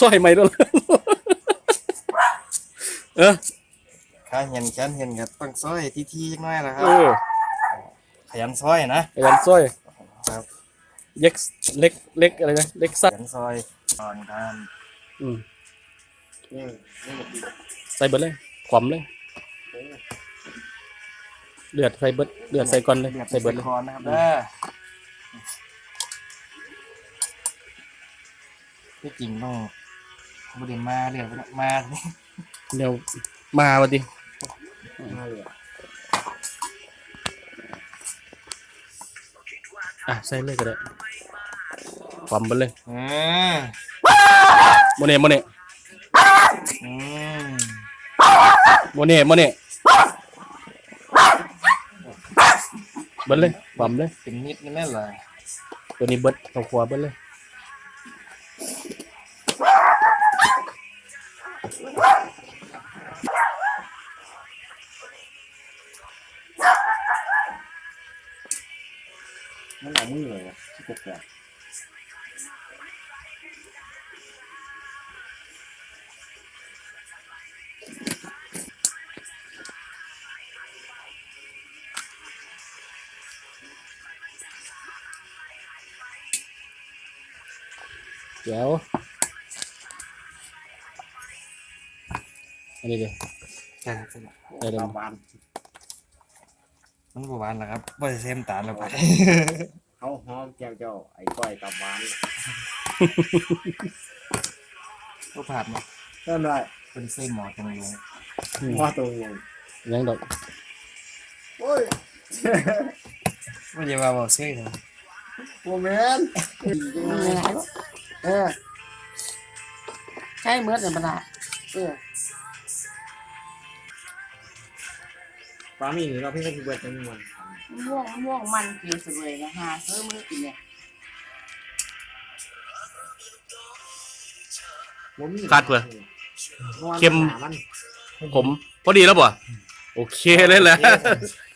ซอยใหม่ด้วยล่ะเออข้าเห็นแขนเห็นกับต้องซอยทีทีๆจังน้อยนะครัเอบอขยันซอยนะขยันซอยครับเล็กเล็กเล็กอะไรนะเล็กขซัดยันซอยตอนทานอืมนี่นี่แบบใส่เบิดเลยขวำเลยเดือดใส่เบิดเดือดใส่ก่อนเลยเดือดใส่เบิดเลยคอนนะครับเด้อ ที่จริงต้องบริมาเรียกว่ามาเดี๋ยวมาวันดิมาเลยอะใส่เลยก็ได้ขวำเบิดเลยอืมโมเน่โมเน่อืมโมเน่โมเน่เบิดเลยขวำเลยเป็นนิดนี่แม่นเลยตัวนี้เบิดเอาขวาเบิดเลย มันเอามือเอันนี้เดี๋ยวใช่ใช่ได้เลยบานมันบหวานหรอครับบ่ได้เซมตาลแล้วไปเขาหอมแก้วเจ้าไอ้ก้อยตับหวานก็ผ่านมานั่นได้เป็นเส้นหมอจังเลยอืมว่าตรงนี้ยังดอกโอ้ยไม่ใช่ว่าบอกเส้นเลยโมเมนต์เออใช่เมื่อเนี่ยมันละเออ ปลาหมี่เราพี่ก็คือเบิร์ดเป็นมันม่วงม่วงมันเกลียวสวยนะฮะเออมือกินเนี่ยขาดเผื่อนเค็มมัน ผมพอดีแล้วป่ะโอเคเลยแหละ โอเค